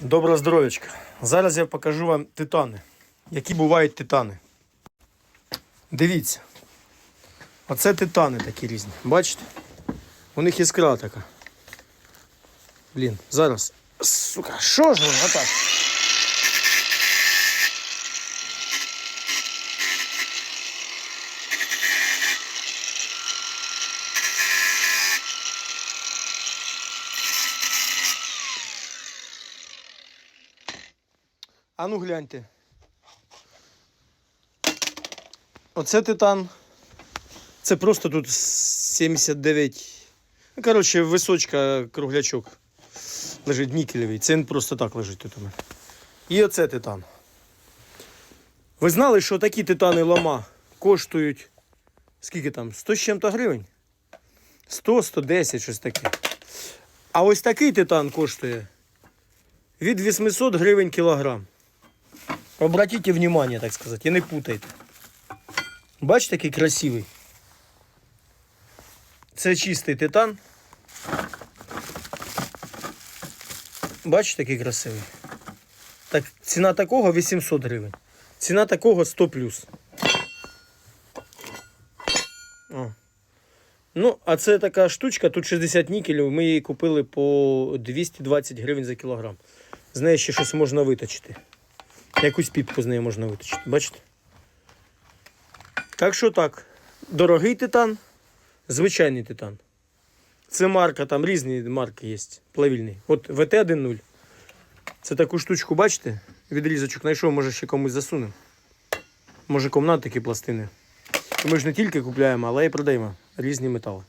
Доброго здоров'ячка. Зараз я покажу вам титани. Які бувають титани. Дивіться. Оце титани такі різні. Бачите? У них іскра така. Блін, зараз. Сука, що ж воно так? А ну гляньте. Оце титан. Це просто тут 79. Ну, коротше, височка круглячок. Лежить нікелевий. Це він просто так лежить тут у мене. І оце титан. Ви знали, що такі титани лома коштують скільки там? 100 з чим-то гривень? 100, 110, щось таке. А ось такий титан коштує від 800 гривень кілограм. Обратите внимание, так сказать, і не путайте. Бачите, який красивий. Це чистий титан. Бачите, який красивий. Так, ціна такого 800 гривень. Ціна такого 100 плюс. Ну, а це така штучка, тут 60 нікелів, ми її купили по 220 гривень за кілограм. З неї ще щось можна виточити. Якусь піпку з неї можна виточити. Бачите? Так що так. Дорогий титан, звичайний титан. Це марка, там різні марки є. Плавільний. От ВТ-1.0. Це таку штучку, бачите? Відрізочок знайшов, може ще комусь засунемо. Може комнат такі пластини. Ми ж не тільки купляємо, але й продаємо різні метали.